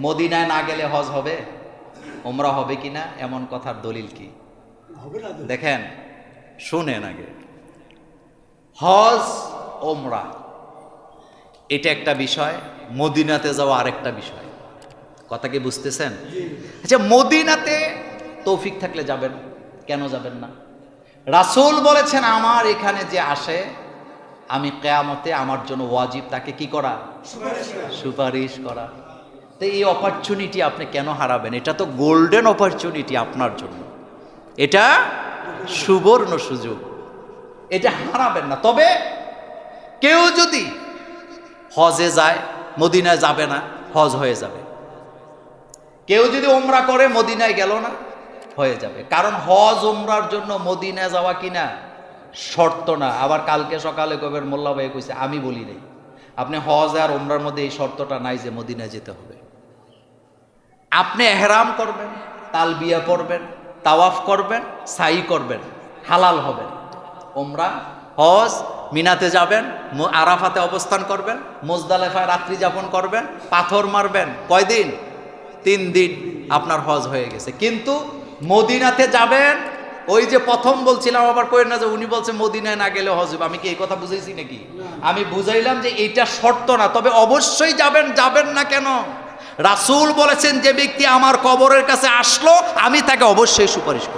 মদিনায় না গেলে হজ হবে? ওমরা হবে কি না এমন কথার দলিল কি? দেখেন শুনেন আগে। হজ ওমরা এটা একটা বিষয় মদিনাতে যাওয়া আরেকটা বিষয়। কথা কি বুঝতেছেন? আচ্ছা মদিনাতে তৌফিক থাকলে যাবেন কেন যাবেন না? রাসূল বলেছেন আমার এখানে যে আসে আমি কেয়ামতে আমার জন্য ওয়াজিব তাকে কি করা। সুপারিশ করা। তো এই অপরচুনিটি আপনি কেন হারাবেন? এটা তো গোল্ডেন অপরচুনিটি আপনার জন্য। এটা সুবর্ণ সুযোগ। এটা হারাবেন না। তবে কেউ যদি হজে যায়, মদিনায় যাবে না, হজ হয়ে যাবে। কেউ যদি ওমরা করে, মদিনায় গেল না, হয়ে যাবে। কারণ হজ ওমরার জন্য মদিনায় যাওয়া কিনা শর্ত না। আবার কালকে সকালে কবের মোল্লা ভাই কইছে, আমি বলি নাই। আপনি হজ আর ওমরার মধ্যে এই শর্তটা নাই যে মদিনায় যেতে হবে। আপনি এহরাম করবেন, তালবিয়া পড়বেন, তাওয়াফ করবেন, সাই করবেন, হালাল হবেন। ওমরা হজ, মিনাতে যাবেন আরাফাতে অবস্থান করবেন, মোজদালেফায় রাত্রি যাপন করবেন, পাথর মারবেন। কয়দিন? তিন দিন আপনার হজ হয়ে গেছে। কিন্তু মদিনাতে যাবেন ওই যে প্রথম বলছিলাম আবার কই না যে উনি বলছে মদিনায় না গেলে হজব। আমি কি এই কথা বুঝাইছি নাকি? আমি বুঝাইলাম যে এইটা শর্ত না তবে অবশ্যই যাবেন যাবেন না কেন? রাসুল বলেছেন যে ব্যক্তি আমার কবরের কাছে আসলো আমি তাকে অবশ্যই সুপারিশ করব।